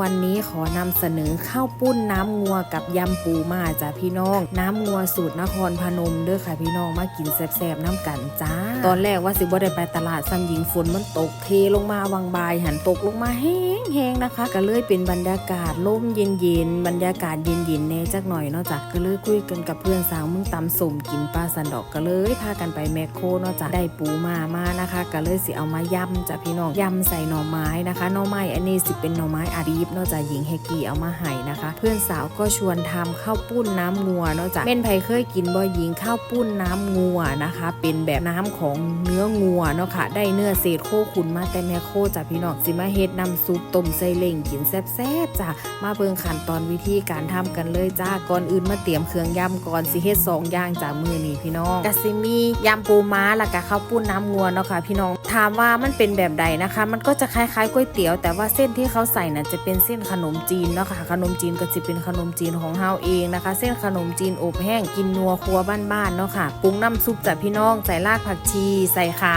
วันนี้ขอนำเสนอข้าวปุ้นน้ำงัวกับยำปูมาจ้ะพี่น้อง น้ำงัวสูตรนครพนมเด้อค่ะพี่น้องมากินแซ่บๆน้ำกันจ้า ตอนแรกว่าสิบ่ได้ไปตลาดซ้ำหญิงฝนมันตกเทลงมาวังบายหันตกลงมาแห้งๆนะคะ ก็เลยเป็นบรรยากาศล่มเย็นๆบรรยากาศเย็นๆแน่จักหน่อยเนาะจ้ะก็เลยคุยกันกับเพื่อนสาวมึงตำสมกินปลาสันดอกก็เลยพากันไปแมคโครเนาะจ้ะได้ปูมามานะคะ ก็เลยสิเอามายำจ้ะพี่น้องยำใส่หน่อไม้นะคะหน่อไม้อันนี้สิเป็นหน่อไม้อาดีฟเนาะจ้ะหญิงเฮกีเอามาให้นะคะ เพื่อนสาวก็ชวนทำข้าวปุ้นน้ำงัวนาะจ้ะเม่นไผเคยกินบ่หญิงข้าวปุ้นน้ำงัวนะคะ เป็นแบบน้ำของเนื้องัวเนาะค่ะได้เนื้อเศษโคขุนมาแต่แม่โคจ้ะพี่น้องสิมาเฮ็ดน้ำซุปต้มใส่เล่งกินแซ่บๆจ้ะมาเบิ่งขั้นตอนวิธีการทำกันเลยจ้าก่อนอื่นมาเตรียมเครื่องยำก่อนสิเฮ็ดสองอย่างจ้ะมือนี้พี่น้องกะสิมียำปูม้าแล้วก็ข้าวปุ้นน้ำงัวเนาะค่ะพี่น้องถามว่ามันเป็นแบบใดนะคะ มันก็จะคล้ายๆก๋วยเตี๋ยว แต่ว่าเส้นที่เขาใส่น่ะจะเป็นเส้นขนมจีนเนาะค่ะขนมจีนก็จะเป็นขนมจีนของเฮาเองนะคะ เส้นขนมจีนอบแห้งกินนัวครัวบ้านๆเนาะค่ะปรุงน้ำซุปจากพี่น้องใส่รากผักชี ใส่ข่า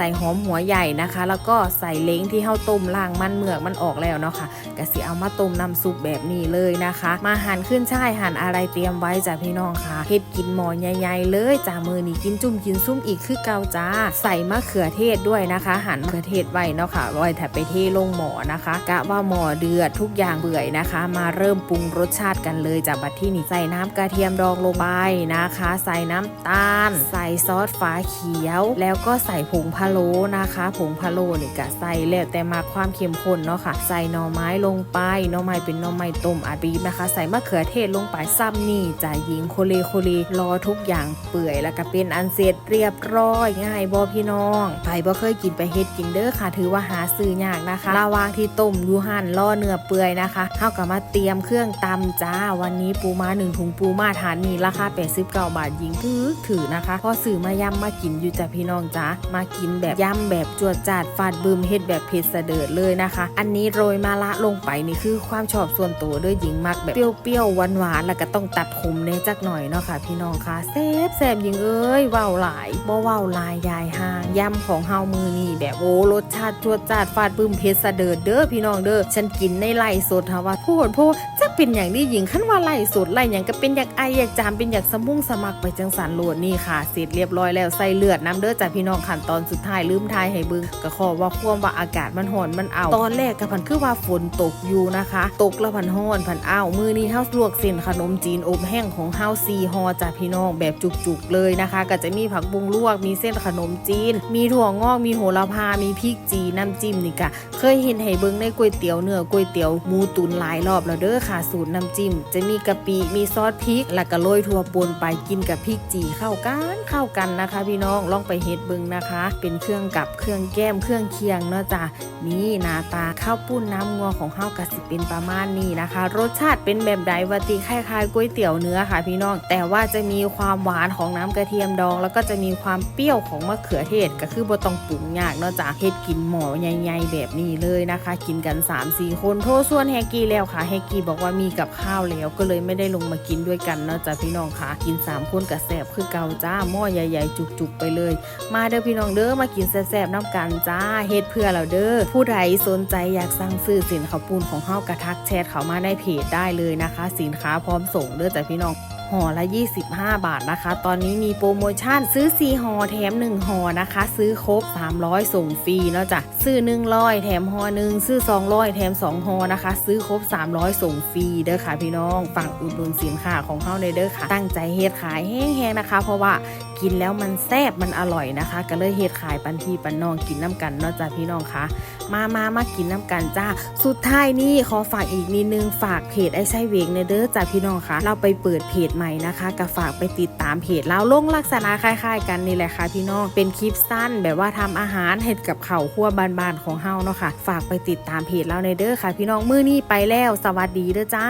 ส่หอมหัวใหญ่นะคะ แล้วก็ใส่เล้งที่เฮาต้มล่างมันเมือกมันออกแล้วเนาะค่ะกะสิเอามาต้มน้ำซุปแบบนี้เลยนะคะ มาหั่นขึ้นช่ายหั่นอะไรเตรียมไว้จ้ะพี่น้องค่ะเฮ็ดกินหมอใหญ่ๆเลยจ้ามือนี้กินจุ่มกินซุ่มอีกคือเกาจ้า ใส่มะเขือเทศด้วยนะคะ หั่นมะเขือเทศไว้เนาะค่ะไว้ถ้าไปเทลงหมอนะคะ กะว่าหมอเดือดทุกอย่างเบื่อยนะคะ มาเริ่มปรุงรสชาติกันเลยจากบัดที่นี่ใส่น้ำกระเทียมดองลงไปนะคะ ใส่น้ำตาล ใส่ซอสฟ้าเขียว แล้วก็ใส่ผงพะโล้นะคะผงพะโล้นี่ก็ใส่แล้วแต่มาความเข้มข้นเนาะค่ะ ใส่หน่อไม้ลงไปหน่อไม้เป็นหน่อไม้ต้มอาบีบนะคะ ใส่มะเขือเทศลงไปซ้ำนี่จ่ายยิงโคเลโคเลรอทุกอย่างเปื่อยแล้วก็เป็นอันเสร็จเรียบร้อยง่ายบอพี่น้องใครบ่เคยกินไปเฮ็ดกินเด้อค่ะ ถือว่าหาซื้อยากนะคะระวางที่ต้มยูหั่นล่อเนื้อเปื่อยนะคะเท่ากับมาเตรียมเครื่องตำจ้าวันนี้ปูมาหนึ่งถุงปูมาทานนี่ราคา89บาทยิงถือถือนะคะพอซื้อมายำมากินอยู่จ้ะพี่น้องจ้ามากินแบบยำแบบจวดจาดฟาดบึมเฮ็ดแบบเผ็ดเสดิร์ดเลยนะคะ อันนี้โรยมาละลงไปนี่คือความชอบส่วนตัวเด้วยหญิงมักแบบเปรี้ยวๆหวานๆแล้วก็ต้องตัดขมเนจักหน่อยเนาะค่ะ พี่น้องค่ะแซ่บแซ่บยิงเอ้ยว้าวหลายบ่ว้าวลายยายห่างยำของเฮามือนี่แบบโอ้รสชาติจวดจาดฟาดบึมเผ็ดเสดิร์ดเด้อพี่น้องเด้อฉันกินในไล่สดค่ะว่าพูดพูดจักเป็นอย่างนี้หญิงขั้นว่าไล่สดไล่อย่างก็เป็นอยากไออยากจามเป็นอยากสมุงสมักไปจังสันโหลดนี่ค่ะเสร็จเรียบร้อยแล้วใส่เลือดน้ำเด้อจ้ะพี่น้องขั้นตอนสุดท้ายลืมทายให้เบึงก็ขอว่าความว่าอากาศมันร้อนมันเอาตอนแรกก็พันคือว่าฝนตกอยู่นะคะ ตกแล้วพันหอนพันอ้าวมือนี้เฮาลวกเส้นขนมจีนอบแห้งของเฮาซีฮอจ้ะพี่น้องแบบจุกๆเลยนะคะ ก็จะมีผักบุ้งลวกมีเส้นขนมจีน มีถั่วงอกมีโหระพา มีพริกจีน้ำจิ้มนี่กะเคยเห็นให้เบิ่งในก๋วยเตี๋ยวเนื้อก๋วยเตี๋ยวหมูตุ๋นหลายรอบแล้วเด้อค่ะสูตรน้ำจิ้ม จะมีกะปิมีซอสพริก แล้วก็โรยถั่วปนไปกินกับพริกจีเข้ากันเข้ากันนะคะ พี่น้องลองไปเฮ็ดเบิงนะคะเป็นเครื่องกับเครื่องแก้มเครื่องเคียงเนาะจ้ะนี่หน้าตาข้าวปุ้นน้ำงัวของเฮากะสิเป็นประมาณนี้นะคะ รสชาติเป็นแบบใดวาติคล้ายๆก๋วยเตี๋ยวเนื้อค่ะพี่น้อง แต่ว่าจะมีความหวานของน้ำกระเทียมดอง แล้วก็จะมีความเปรี้ยวของมะเขือเทศก็คือบ่ต้องปรุงยากเนาะจ้ะเฮ็ดกินหมอใหญ่ๆแบบนี้เลยนะคะ กินกัน 3-4 คนโทษส่วนแฮกกี้แล้วค่ะแฮกกี้บอกว่ามีกับข้าวแล้วก็เลยไม่ได้ลงมากินด้วยกันเนาะจ้ะพี่น้องค่ะ กิน 3 คนกับแสบคือเกาจ้าหม้อใหญ่ ๆ จุกๆไปเลย มาเด้อพี่น้องเด้อมากินแซ่บๆน้ำกันจ้าเฮ็ดเพื่อเราเด้อผู้ใดสนใจอยากสั่งซื้อสินข้าปูนของเฮากระทักแชทเขามาในเพจได้เลยนะคะ สินค้าพร้อมส่งเด้อจ้ะพี่น้องห่อละ 25 บาทนะคะ ตอนนี้มีโปรโมชั่นซื้อ 4ห่อแถม 1ห่อนะคะ ซื้อครบ 300 ส่งฟรีเนาะจ้ะ ซื้อ100แถมห่อหนึ่งซื้อ 200 แถม 2ห่อนะคะ ซื้อครบ 300 ส่งฟรีเด้อค่ะพี่น้อง ฝั่งอุดหนุนสินค้าของเฮาในเด้อค่ะ ตั้งใจเฮ็ดขายแห้งๆนะคะ เพราะว่า กินแล้วมันแซ่บมันอร่อยนะคะ ก็เลยเฮ็ดขายปันทีปันน้องกินน้ำกันเนาะจ้ะพี่น้องคะมามามากินน้ำกันจ้า สุดท้ายนี่ขอฝากอีกนิดนึงฝากเพจไอ้ไส้เวงในเด้อจ้ะพี่น้องคะเราไปเปิดเพจใหม่นะคะก็ฝากไปติดตามเพจเราลงลักษณะคล้าย ๆ กันนี่แหละค่ะพี่น้องเป็นคลิปสั้นแบบว่าทำอาหารเห็ดกับเข้าวคั่วบานๆของเฮาเนาะค่ะฝากไปติดตามเพจเราในเด้อค่ะ พี่น้องมื้อนี้ไปแล้ว สวัสดีเด้อจ้า